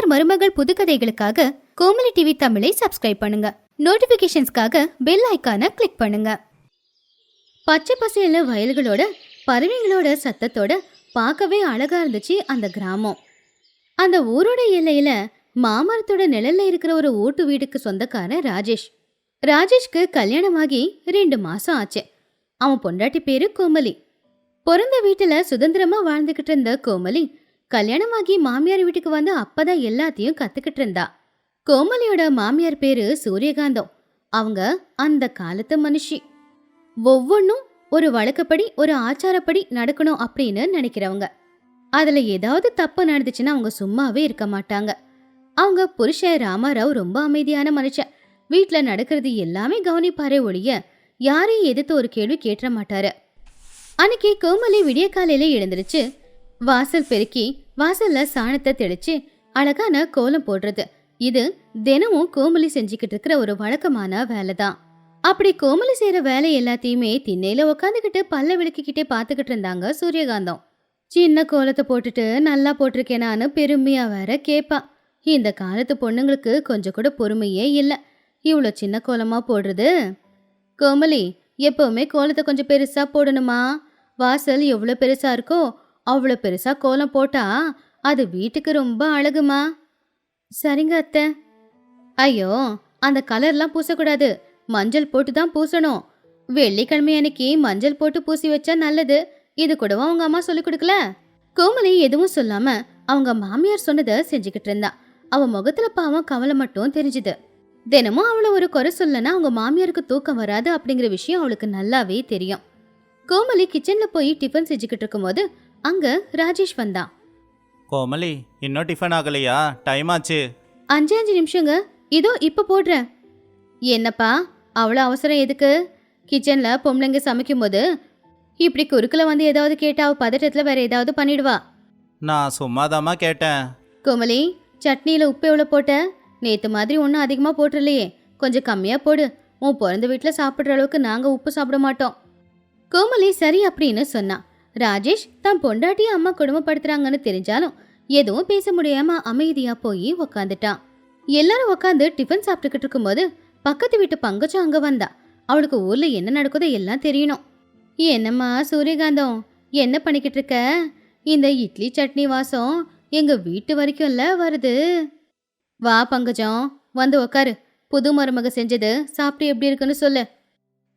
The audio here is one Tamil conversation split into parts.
மாமியார் மருமகள் புதுக்கதைகளுக்காக கோமலி டிவி தமிழை சப்ஸ்கிரைப் பண்ணுங்க. நோட்டிபிகேஷன்ஸ்க்காக பெல் ஐக்கானை கிளிக் பண்ணுங்க. பச்சை பசேல வயல்களோட பறவைங்களோட சத்தத்தோட பார்க்கவே அழகா இருந்துச்சு அந்த கிராமம். அந்த ஊரோட எல்லையில மாமரத்தோட நிழல்ல இருக்கிற ஒரு ஓட்டு வீட்டுக்கு சொந்தக்காரன் ராஜேஷ். ராஜேஷ்க்கு கல்யாணமாகி ரெண்டு மாசம் ஆச்சு. அவன் பொண்டாட்டி பேரு கோமலி. பிறந்த வீட்டுல சுதந்திரமா வாழ்ந்துகிட்டு இருந்த கோமலி கல்யாணமாகி மாமியார் வீட்டுக்கு வந்து அப்பதான் எல்லாத்தையும் கத்துக்கிட்டு இருந்தா. கோமலியோட மாமியார் பேரு சூரியகாந்தம். அவங்க அந்த காலத்து மனுஷி. ஒவ்வொன்றும் ஒரு வழக்கப்படி ஒரு ஆச்சாரப்படி நடக்கணும் அப்படின்னு நினைக்கிறவங்க. அதுல ஏதாவது தப்பு நடந்துச்சுன்னா அவங்க சும்மாவே இருக்க மாட்டாங்க. அவங்க புருஷன் ராமாராவ் ரொம்ப அமைதியான மனுஷன். வீட்டில் நடக்கிறது எல்லாமே கவனிப்பாரே ஒழிய யாரையும் எதிர்த்து ஒரு கேள்வி கேட்டுற மாட்டாரு. அன்னைக்கு கோமலி விடிய காலையில எழுந்திருச்சு வாசல் பெருக்கி வாசல்ல சாணத்தை தெளிச்சு அழகான கோலம் போடுறது. இது தினமும் கோமலி செஞ்சுக்கிட்டு இருக்கிற ஒரு வழக்கமான வேலை தான் அப்படி கோமலி செய்யற வேலை எல்லாத்தையுமே திண்ணையில உக்காந்துக்கிட்டு பல்ல விளக்கிக்கிட்டே பார்த்துக்கிட்டு இருந்தாங்க சூரியகாந்தம். சின்ன கோலத்தை போட்டுட்டு நல்லா போட்டிருக்கேனான்னு பெருமையா வேற கேப்பா. இந்த காலத்து பொண்ணுங்களுக்கு கொஞ்சம் கூட பொறுமையே இல்லை. இவ்வளோ சின்ன கோலமா போடுறது? கோமலி எப்பவுமே கோலத்தை கொஞ்சம் பெருசா போடணுமா? வாசல் எவ்வளோ பெருசா இருக்கோ அவ்வளோ பெருசா கோலம் போட்டா அது வீட்டுக்கு ரொம்ப அழகுமா? சரிங்க அத்தை. ஐயோ அந்த கலர்லாம் பூசக்கூடாது. மஞ்சள் போட்டு தான் பூசணும். வெள்ளிக்கிழமை அன்னைக்கு மஞ்சள் போட்டு பூசி வச்சா நல்லது. இது கூடவா அவங்க அம்மா சொல்லி கொடுக்கல? கோமலி எதுவும் சொல்லாம அவங்க மாமியார் சொன்னதை செஞ்சுக்கிட்டு இருந்தா. அவ முகத்துல பாவம் கவலை மட்டும் தெரிஞ்சுது. தினமும் அவளை ஒரு குறை சொல்லனா அவங்க மாமியாருக்கு தூக்கம் வராது அப்படிங்கிற விஷயம் அவளுக்கு நல்லாவே தெரியும். கோமலி கிச்சன்ல போய் டிஃபன் செஞ்சுக்கிட்டு இருக்கும்போது அங்க ராஜேஷ் வந்தான். கோமலி இன்னும் டிஃபன் ஆகலையா? டைம் ஆச்சு. அஞ்சு அஞ்சு நிமிஷங்க. இதோ இப்ப போடுறேன். என்னப்பா அவ்வளோ அவசரம் எதுக்கு? கிச்சன்ல பொம்பளைங்க சமைக்கும்போது இப்படி குறுக்குல வந்து ஏதாவது கேட்டா அவ பதட்டத்துல வேற ஏதாவது பண்ணிடுவா. நான் சும்மாதாம்மா கேட்டேன். கோமலி சட்னியில உப்பு எவ்வளோ போட்ட? நேத்து மாதிரி ஒன்றும் அதிகமாக போட்டுடலையே கொஞ்சம் கம்மியா போடு. உன் பிறந்த வீட்டில் சாப்பிட்ற அளவுக்கு நாங்க உப்பு சாப்பிட மாட்டோம். கோமலி சரி அப்படின்னு சொன்னா. ராஜேஷ் தான் பொண்டாட்டி அம்மா கொடுமைப்படுத்துறாங்கன்னு தெரிஞ்சாலும் எதுவும் பேச முடியாம அமைதியா போய் உக்காந்துட்டான். எல்லாரும் உக்காந்து டிஃபன் சாப்பிட்டுக்கிட்டு இருக்கும்போது பக்கத்து வீட்டு பங்கச்சும் அங்க வந்தா. அவளுக்கு ஊர்ல என்ன நடக்குதோ எல்லாம் தெரியணும். என்னம்மா சூரியகாந்தம்? என்ன பண்ணிக்கிட்டு இருக்க? இந்த இட்லி சட்னி வாசம் எங்க வீட்டு வரைக்கும்ல வருது. வா பங்கஜம் வந்து உக்காரு. புது மருமக செஞ்சது. சாப்பிட்டு எப்படி இருக்குன்னு சொல்லு.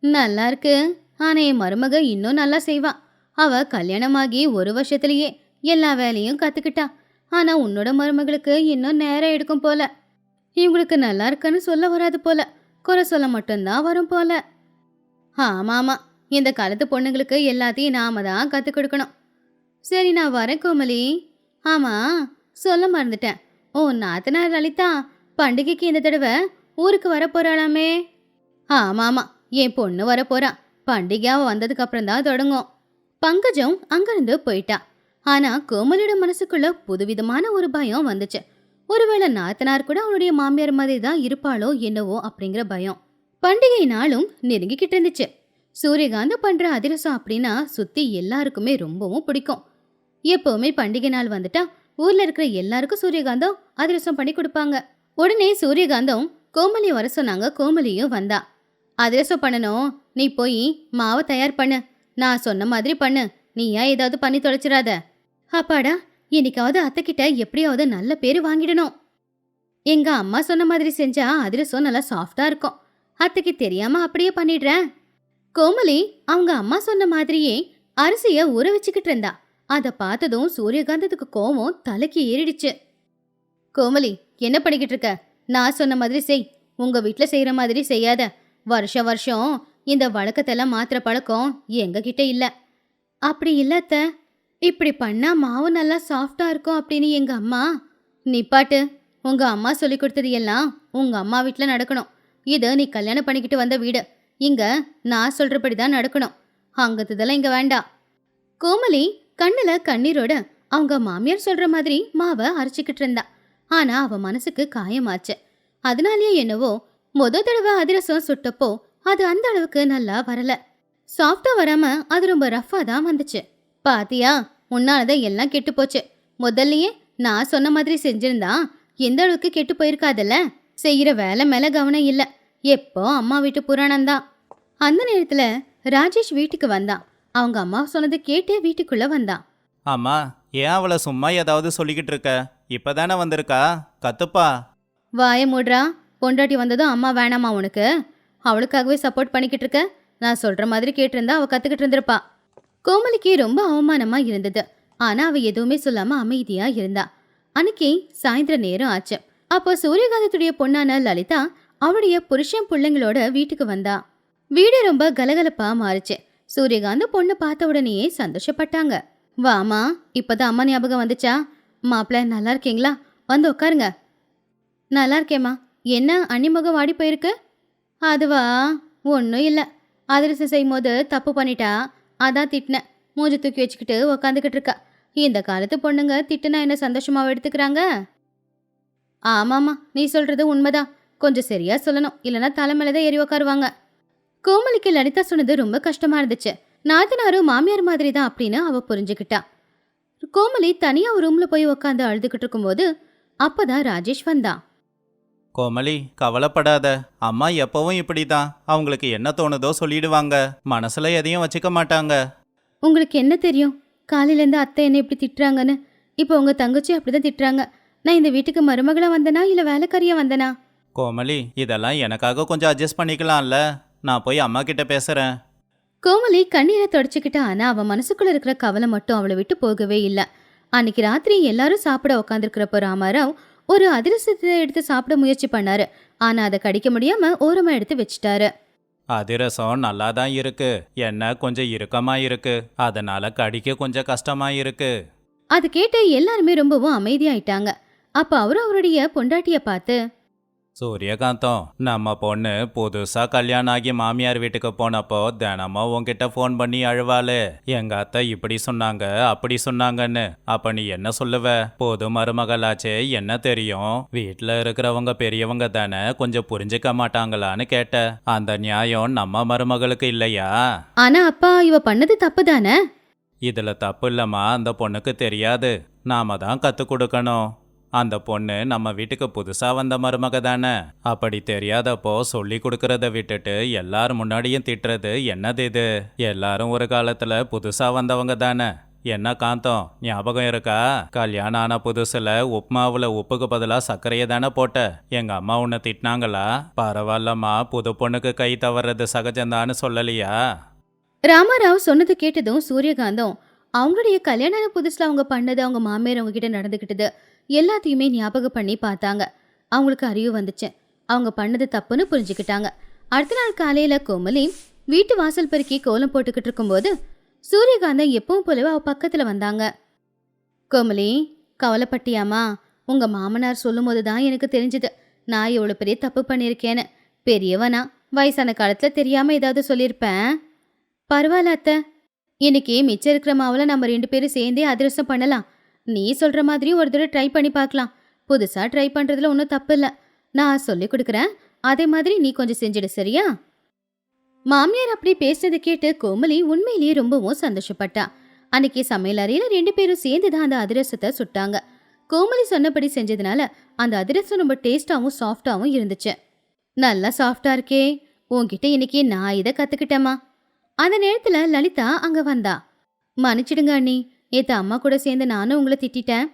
நல்லா இருக்கு. ஆனா என் மருமக இன்னும் நல்லா செய்வான் அவ கல்யாணமாகி ஒரு வருஷத்துலயே எல்லா வேலையும் கத்துக்கிட்டா. ஆனா உன்னோட மருமகளுக்கு இன்னும் நேரம் எடுக்கும் போல. இவங்களுக்கு நல்லா இருக்குன்னு சொல்ல வராது போல. குறை சொல்ல மட்டும்தான் வரும் போல. ஆமா இந்த காலத்து பொண்ணுங்களுக்கு எல்லாத்தையும் நாம தான் கற்றுக் கொடுக்கணும். சரி நான் வரேன் கோமலி. ஆமா சொல்ல மறந்துட்டேன். ஓ நாத்தனார் லலிதா பண்டிகைக்கு இந்த தடவை ஊருக்கு வர போறாளாமே. ஆமா ஆமா. என் பொண்ணு வர போறா. பண்டிகை அவ வந்ததுக்கு அப்புறம் தான் தொடங்கும். பங்கஜம் அங்கிருந்து போயிட்டா. ஆனா கோமலியோட மனசுக்குள்ள புதுவிதமான ஒரு பயம் வந்துச்சு. ஒருவேளை நாத்தனார் கூட அவனுடைய மாமியார் மாதிரி தான் இருப்பாளோ என்னவோ அப்படிங்கிற பயம். பண்டிகை நாளும் நெருங்கிக்கிட்டு இருந்துச்சு. சூரியகாந்த் பண்ற அதிரசம் அப்படின்னா சுத்தி எல்லாருக்குமே ரொம்பவும் பிடிக்கும். எப்பவுமே பண்டிகை நாள் வந்துட்டா ஊர்ல இருக்கிற எல்லாருக்கும் சூரியகாந்தம் அதிரசம் பண்ணி கொடுப்பாங்க. உடனே சூரியகாந்தம் கோமலி வர சொன்னாங்க. கோமலியும் வந்தா. அதிரசம் பண்ணணும். நீ போய் மாவை தயார் பண்ணு. நான் சொன்ன மாதிரி பண்ணு. நீ ஏன் ஏதாவது பண்ணி தொலைச்சிடாத. அப்பாடா இன்னைக்காவது அத்தைக்கிட்ட எப்படியாவது நல்ல பேரு வாங்கிடணும். எங்க அம்மா சொன்ன மாதிரி செஞ்சா அதிரசம் நல்லா சாஃப்டா இருக்கும். அத்தைக்கு தெரியாம அப்படியே பண்ணிடுறேன் கோமலி அவங்க அம்மா சொன்ன மாதிரியே அரிசிய ஊற வச்சுக்கிட்டு இருந்தா. அத பார்த்ததும் சூரியகாந்தத்துக்கு கோவம் தலைக்கு ஏறிடுச்சு. கோமலி என்ன பண்ணிக்கிட்டு இருக்க? நான் சொன்ன மாதிரி செய். உங்க வீட்டில் செய்யற மாதிரி செய்யாத. வருஷம் வருஷம் இந்த வழக்கத்தெல்லாம் மாத்திர பழக்கம் எங்ககிட்ட இல்லை. இல்ல அப்படி இல்லத்த இப்படி பண்ணா மாவு நல்லா சாஃப்டா இருக்கும் அப்படின்னு எங்க அம்மா? நிப்பாட்டு உங்க அம்மா சொல்லி கொடுத்தது எல்லாம் உங்க அம்மா வீட்டில் நடக்கணும். இது நீ கல்யாணம் பண்ணிக்கிட்டு வந்த வீடு. இங்க நான் சொல்றபடி தான் நடக்கணும் அங்கத்ததெல்லாம் இங்க வேண்டாம் கோமலி கண்ணுல கண்ணீரோட அவங்க மாமியார் சொல்ற மாதிரி மாவை அரைச்சிக்கிட்டு இருந்தா. ஆனா அவ மனசுக்கு காயமாச்சு. அதனாலயே என்னவோ மொத தடவை அதிரசம் சுட்டப்போ அது அந்த அளவுக்கு நல்லா வரல. சாஃப்டா வராம அது ரொம்ப ரஃபா தான் வந்துச்சு. பாத்தியா உன்னாலதான் எல்லாம் கெட்டு போச்சு முதல்லயே நான் சொன்ன மாதிரி செஞ்சிருந்தா எந்த அளவுக்கு கெட்டு போயிருக்காதுல்ல? செய்யற வேலை மேல கவனம் இல்ல. எப்போ அம்மா வீட்டு புராணம் தான். அந்த நேரத்துல ராஜேஷ் வீட்டுக்கு வந்தான். அவங்க அம்மா சொன்னதை கேட்டே வீட்டுக்குள்ள வந்தான். அம்மா ஏன் அவளை சும்மா ஏதாவது சொல்லிக்கிட்டு இருக்க? இப்பதானே வந்திருக்கா? கத்துப்பா. வாய மூடுறா. பொண்டாட்டி வந்ததும் அம்மா வேணாமா உனக்கு? அவளுக்காகவே சப்போர்ட் பண்ணிக்கிட்டு இருக்க? நான் சொல்ற மாதிரி கேட்டிருந்தா அவள் கத்துக்கிட்டு இருந்திருப்பா. கோமலிக்கு ரொம்ப அவமானமா இருந்தது. ஆனா அவள் எதுவுமே சொல்லாம அமைதியா இருந்தா. அன்னைக்கு சாயந்தர நேரம் ஆச்சு. அப்போ சூரியகாந்தத்துடைய பொண்ணான லலிதா அவளுடைய புருஷன் பிள்ளைங்களோட வீட்டுக்கு வந்தா. வீடு ரொம்ப கலகலப்பா மாறுச்சு. சூரியகாந்த பொண்ணு பார்த்த உடனேயே சந்தோஷப்பட்டாங்க. வாமா இப்பதான் அம்மா ஞாபகம் வந்துச்சா? மாப்பிள்ள நல்லா இருக்கீங்களா? வந்து உட்காருங்க. நல்லா இருக்கேம்மா. என்ன அன்னிமுகம் வாடி போயிருக்கு? அதுவா? ஒன்றும் இல்லை. அதிரசம் செய்யும் போது தப்பு பண்ணிட்டா அதான் திட்டினேன் மூஞ்சி தூக்கி வச்சுக்கிட்டு உக்காந்துக்கிட்டு இருக்கா. இந்த காலத்து பொண்ணுங்க திட்டுனா என்ன சந்தோஷமாக எடுத்துக்கிறாங்க? ஆமாம்மா நீ சொல்கிறது உண்மைதான். கொஞ்சம் சரியாக சொல்லணும். இல்லைன்னா தலைமையில தான் ஏறி உக்காருவாங்க. கோமலிக்கு லலிதா சொன்னது ரொம்ப கஷ்டமாக இருந்துச்சு. நாத்தனாரும் மாமியார் மாதிரி தான் அப்படின்னு அவள் புரிஞ்சுக்கிட்டா. கோமலி தனியாக ஒரு ரூமில் போய் உக்காந்து அழுதுகிட்டு இருக்கும்போது அப்பதான் ராஜேஷ் வந்தான் கோமலி கவலைப்படாத. அம்மா எப்பவும் இப்படிதான். அவங்களுக்கு என்ன தோணுதோ சொல்லிடுவாங்க. மனசுல எதையும் வச்சுக்க மாட்டாங்க. உங்களுக்கு என்ன தெரியும்? காலையிலேருந்து அத்தை என்ன இப்படி திட்டுறாங்கன்னு. இப்போ உங்க தங்கச்சி அப்படிதான் திட்டுறாங்க. நான் இந்த வீட்டுக்கு மருமகளா வந்தனா இல்ல வேலைக்காரியா வந்தனா? கோமலி இதெல்லாம் எனக்காக கொஞ்சம் அட்ஜஸ்ட் பண்ணிக்கலாம்ல. நான் போய் அம்மா கிட்ட பேசுறேன். கோமலி கண்ணீரை தொடச்சிக்கிட்டா ஆனா அவ மனசுக்குள்ள இருக்கிற கவலை மட்டும் அவளை விட்டு போகவே இல்லை. அன்னைக்கு ராத்திரி எல்லாரும் சாப்பிட உட்காந்துருக்கிறப்போ ராமாராவ் ஒரு அதிரசத்தை எடுத்து சாப்பிட முயற்சி பண்ணாரு. ஆனா அதை கடிக்க முடியாம ஓரமா எடுத்து வச்சிட்டாரு. அதிரசம் நல்லா தான் இருக்கு. என்ன கொஞ்சம் இறுக்கமா இருக்கு. அதனால கடிக்க கொஞ்சம் கஷ்டமா இருக்கு. அது கேட்டு எல்லாருமே ரொம்பவும் அமைதியாயிட்டாங்க. அப்ப அவரு அவருடைய பொண்டாட்டிய பார்த்து சூரியகாந்தம். நம்ம பொண்ணு புதுசா கல்யாணம் ஆகி மாமியார் வீட்டுக்கு போனப்போ தினமும் உன்கிட்ட ஃபோன் பண்ணி அழுவாளே. எங்க அத்தை இப்படி சொன்னாங்க அப்படி சொன்னாங்கன்னு. அப்ப நீ என்ன சொல்லுவ? பொது மருமகளாச்சே என்ன தெரியும்? வீட்ல இருக்கிறவங்க பெரியவங்க தானே கொஞ்சம் புரிஞ்சுக்க மாட்டாங்களான்னு கேட்ட. அந்த நியாயம் நம்ம மருமகளுக்கு இல்லையா? ஆனா அப்பா இவ பண்ணது தப்பு தானே? இதுல தப்பு இல்லம்மா அந்த பொண்ணுக்கு தெரியாது. நாம தான் கத்து கொடுக்கணும். அந்த பொண்ணு நம்ம வீட்டுக்கு புதுசாக வந்த மருமக தானே. அப்படி தெரியாதப்போ சொல்லி கொடுக்கறத விட்டுட்டு எல்லார் முன்னாடியும் திட்டுறது என்னது இது? எல்லாரும் ஒரு காலத்தில் புதுசாக வந்தவங்க தானே. என்ன காந்தம்? ஞாபகம் இருக்கா? கல்யாணம் ஆன புதுசுல உப்மாவுல உப்புக்கு பதிலா சர்க்கரையை தானே போட்ட. எங்க அம்மா உன்னை திட்டினாங்களா? பரவாயில்லம்மா புது பொண்ணுக்கு கை தவறது சகஜம்தான்னு சொல்லலையா? ராமாராவ் சொன்னது கேட்டதும் சூரியகாந்தம் அவங்களுடைய கல்யாணம் புதுசில் அவங்க பண்ணது அவங்க மாமியார் அவங்க கிட்ட நடந்துக்கிட்டது எல்லாத்தையுமே ஞாபகம் பண்ணி பார்த்தாங்க. அவங்களுக்கு அறிவு வந்துச்சு. அவங்க பண்ணது தப்புன்னு புரிஞ்சுக்கிட்டாங்க. அடுத்த நாள் காலையில் கோமலி வீட்டு வாசல் பெருக்கி கோலம் போட்டுக்கிட்டு இருக்கும்போது சூரியகாந்தம் எப்பவும் போலவே அவள் பக்கத்தில் வந்தாங்க. கோமலி கவலைப்பட்டியாமா உங்க மாமனார் சொல்லும்போது தான் எனக்கு தெரிஞ்சது. நான் எவ்வளோ பெரிய தப்பு பண்ணியிருக்கேன்னு. பெரியவனா? வயசான காலத்தில் தெரியாமல் ஏதாவது சொல்லியிருப்பேன். பரவாயில்ல அத்தை. இன்னைக்கு மிச்சம் இருக்கிற மாவில் நம்ம ரெண்டு பேரும் சேர்ந்தே அதிரசம் பண்ணலாம். நீ சொல்ற மாதிரி ஒரு தடவை ட்ரை பண்ணி பார்க்கலாம். புதுசாக ட்ரை பண்றதுல ஒன்றும் தப்பு இல்லை. நான் சொல்லி கொடுக்குறேன். அதே மாதிரி நீ கொஞ்சம் செஞ்சிடு சரியா? மாமியார் அப்படி பேசுனதை கேட்டு கோமலி உண்மையிலேயே ரொம்பவும் சந்தோஷப்பட்டா. அன்னைக்கு சமையல் அறையில் ரெண்டு பேரும் சேர்ந்து தான் அந்த அதிரசத்தை சுட்டாங்க. கோமலி சொன்னபடி செஞ்சதுனால அந்த அதிரசம் ரொம்ப டேஸ்ட்டாகவும் சாஃப்டாகவும் இருந்துச்சு. நல்லா சாஃப்டா இருக்கே. உன்கிட்ட இன்னைக்கு நான் இதை கற்றுக்கிட்டேம்மா அந்த நேரத்துல லலிதா அங்க வந்தா. மன்னிச்சிடுங்க அண்ணி நேத்து அம்மா கூட சேர்ந்து நானும் உங்களை திட்டிட்டேன்.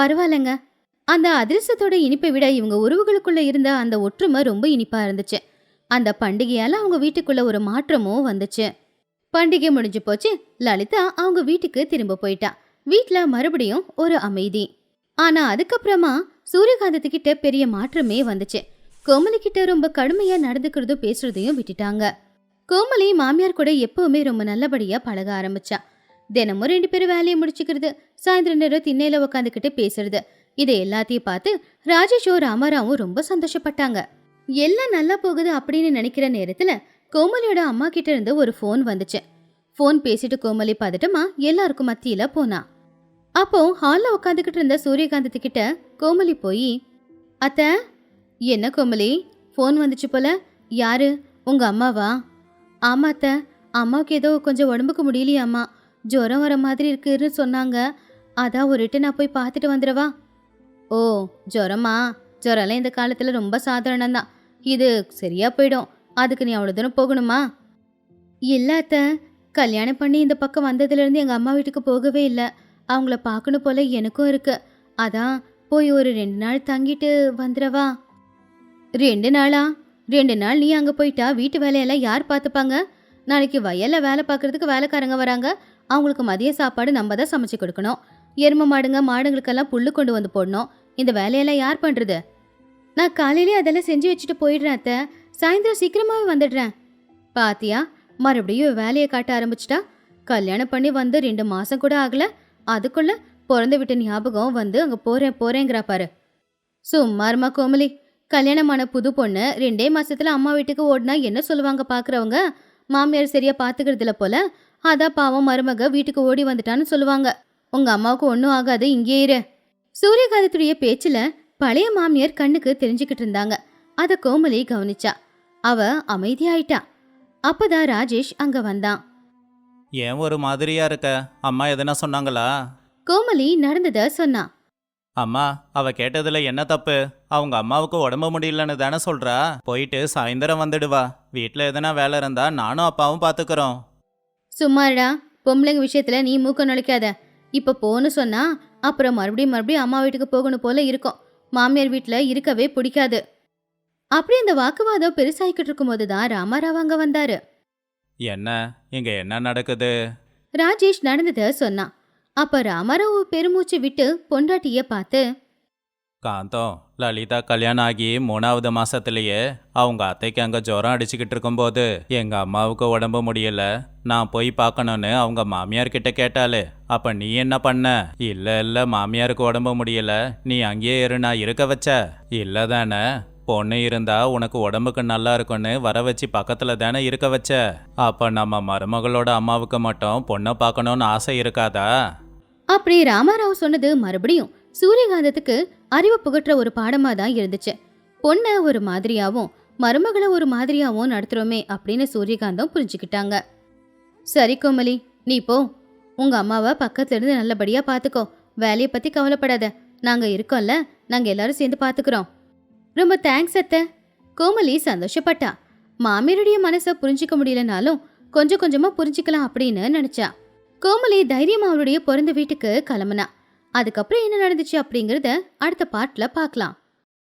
பரவாயில்லைங்க. அந்த அதிரசத்தோட இனிப்பை விட இவங்க உறவுகளுக்குள்ள இருந்த அந்த ஒற்றுமை ரொம்ப இனிப்பா இருந்துச்சு. அந்த பண்டிகையால அவங்க வீட்டுக்குள்ள ஒரு மாற்றமும் வந்துச்சு. பண்டிகை முடிஞ்சு போச்சு லலிதா அவங்க வீட்டுக்கு திரும்ப போயிட்டா. வீட்டில் மறுபடியும் ஒரு அமைதி. ஆனா அதுக்கப்புறமா சூரியகாந்தத்துக்கிட்ட பெரிய மாற்றமே வந்துச்சு. கோமலி கிட்ட ரொம்ப கடுமையா நடந்துக்கிறதும் பேசுறதையும் விட்டுட்டாங்க. கோமலி மாமியார் கூட எப்பவுமே ரொம்ப நல்லபடியா பழக ஆரம்பிச்சா. தினமும் ரெண்டு பேரும் வேலையை முடிச்சுக்கிறது சாயந்தரம் நேரம் திண்ணையில உட்காந்துக்கிட்டு பேசுறது இதை எல்லாத்தையும் பார்த்து ராஜேஷும் ராமாராவும் ரொம்ப சந்தோஷப்பட்டாங்க. எல்லாம் நல்லா போகுது அப்படின்னு நினைக்கிற நேரத்துல கோமலியோட அம்மா கிட்ட இருந்து ஒரு ஃபோன் வந்துச்சு. ஃபோன் பேசிட்டு கோமலி பதட்டமா எல்லாருக்கும் மத்தியில போனா. அப்போ ஹால்ல உட்காந்துக்கிட்டு இருந்த சூரியகாந்தத்துக்கிட்ட கோமலி போய் அத்த என்ன கோமலி? ஃபோன் வந்துச்சு போல. யாரு? உங்க அம்மாவா? ஆமாத்த அம்மாவுக்கு ஏதோ கொஞ்சம் உடம்புக்கு முடியலையாம்மா ஜுரம் வர மாதிரி இருக்குன்னு சொன்னாங்க. அதான் ஒரு நான் போய் பார்த்துட்டு வந்துடவா? ஓ ஜுரமா? ஜுரம்லாம் இந்த காலத்தில் ரொம்ப சாதாரணம் தான் இது சரியா போயிடும். அதுக்கு நீ அவ்வளோ தூரம் போகணுமா? இல்லை அத்தை கல்யாணம் பண்ணி இந்த பக்கம் வந்ததுலேருந்து எங்கள் அம்மா வீட்டுக்கு போகவே இல்லை. அவங்கள பார்க்கணும் போல எனக்கும் இருக்கு. அதான் போய் ஒரு ரெண்டு நாள் தங்கிட்டு வந்துடவா? ரெண்டு நாளா? ரெண்டு நாள் நீ அங்கே போயிட்டா வீட்டு வேலையெல்லாம் யார் பார்த்துப்பாங்க? நாளைக்கு வயலில் வேலை பார்க்குறதுக்கு வேலைக்காரங்க வராங்க. அவங்களுக்கு மதிய சாப்பாடு நம்ம தான் சமைச்சு கொடுக்கணும். எருமை மாடுங்க மாடுங்களுக்கெல்லாம் புல்லு கொண்டு வந்து போடணும். இந்த வேலையெல்லாம் யார் பண்ணுறது நான் காலையிலே அதெல்லாம் செஞ்சு வச்சுட்டு போயிடுறேன் அத்தை. சாயந்தரம் சீக்கிரமாகவே வந்துடுறேன். பாத்தியா மறுபடியும் வேலையை காட்ட ஆரம்பிச்சிட்டா? கல்யாணம் பண்ணி வந்து ரெண்டு மாசம் கூட ஆகல. அதுக்குள்ள பிறந்து விட்ட ஞாபகம் வந்து அங்க போறேன் போறேங்கிறா பாரு. சும்மா கோமலி. கல்யாணமான புது பொண்ணு ரெண்டே மாசத்துல அம்மா வீட்டுக்கு ஓடினா என்ன சொல்லுவாங்க பாக்குறவங்க? மாமியார் சரியா பாத்துக்கிறது இல்ல போல. அதான் பாவம் மருமக வீட்டுக்கு ஓடி வந்துட்டான்னு சொல்லுவாங்க. உங்க அம்மாவுக்கு ஒன்றும் ஆகாது இங்கே இரு. சூரியகாந்தத்துடைய பேச்சுல பழைய மாமியார் கண்ணுக்கு தெரிஞ்சுக்கிட்டு இருந்தாங்க. அத கோமலி கவனிச்சா. அவ அமைதியாயிட்டா. அப்பதான் ராஜேஷ் அங்க வந்தான். ஏன் ஒரு மாதிரியா இருக்க? அம்மா எதனா சொன்னாங்களா? கோமலி நடந்தத சொன்னா. அம்மா அவ கேட்டதுல என்ன தப்பு? அவங்க அம்மாவுக்கு உடம்பு முடியலன்னு தானே சொல்றா? போயிட்டு சாயந்தரம் வந்துடுவா வீட்ல எதனா வேலை இருந்தா நானும் அப்பாவும் பாத்துக்கிறோம். சும்மாடா பொம்பளைங்க விஷயத்துல நீ மூக்க நுழைக்காத. இப்ப போன்னு சொன்னா அப்புறம் மறுபடியும் மறுபடியும் அம்மா வீட்டுக்கு போகணும் போல இருக்கும். மாமியார் வீட்ல இருக்கவே பிடிக்காது. அப்படி இந்த வாக்குவாதம் பெருசாயிக்கிட்டு இருக்கும்போது தான் ராமாராவ் அங்க வந்தாரு. என்ன? இங்க என்ன நடக்குது? ராஜேஷ் நடந்தத சொன்னான். அப்ப ராமாராவ் பெருமூச்சு விட்டு பொண்டாட்டிய பார்த்து காந்தம் லலிதா கல்யாணம் ஆகி மூணாவது மாசத்துலயே அவங்க அத்தைக்கு அங்க ஜுரம் அடிச்சுக்கிட்டு இருக்கும்போது எங்க அம்மாவுக்கு உடம்பு முடியல. நான் போய் பார்க்கணும்னு அவங்க மாமியார் கிட்ட கேட்டாலே அப்ப நீ என்ன பண்ண? இல்ல இல்ல மாமியாருக்கு உடம்பு முடியல. நீ அங்கேயே இரு நான் இருக்க வச்ச. இல்ல தானே பொண்ணு இருந்தா உனக்கு உடம்புக்கு நல்லா இருக்கும்னு வர வச்சு பக்கத்துல தானே இருக்க வச்ச. அப்ப நம்ம மருமகளோட அம்மாவுக்கு மட்டும் பொண்ணை பார்க்கணும்னு ஆசை இருக்காதா? அப்படி ராமாராவ் சொன்னது மறுபடியும் சூரியகாந்தத்துக்கு அறிவு புகற்ற ஒரு பாடமா தான் இருந்துச்சு. பொண்ணை ஒரு மாதிரியாகவும் மருமகளை ஒரு மாதிரியாகவும் நடத்துகிறோமே அப்படின்னு சூரியகாந்தம் புரிஞ்சுக்கிட்டாங்க. சரி கோமலி நீ போ. உங்க அம்மாவை பக்கத்துல இருந்து நல்லபடியா வேலையை பத்தி கவலைப்படாத. நாங்கள் இருக்கோம்ல நாங்கள் எல்லாரும் சேர்ந்து பார்த்துக்குறோம் ரொம்ப தேங்க்ஸ் அத்தை. கோமலி சந்தோஷப்பட்டா. மாமியாருடைய மனசை புரிஞ்சிக்க முடியலனாலும் கொஞ்சம் கொஞ்சமா புரிஞ்சுக்கலாம் அப்படின்னு நினச்சா. கோமலி தைரியமா அவளுடைய பிறந்த வீட்டுக்கு கிளம்புனா. அதுக்கப்புறம் என்ன நடந்துச்சு அப்படிங்கறத அடுத்த பாட்டில் பார்க்கலாம்.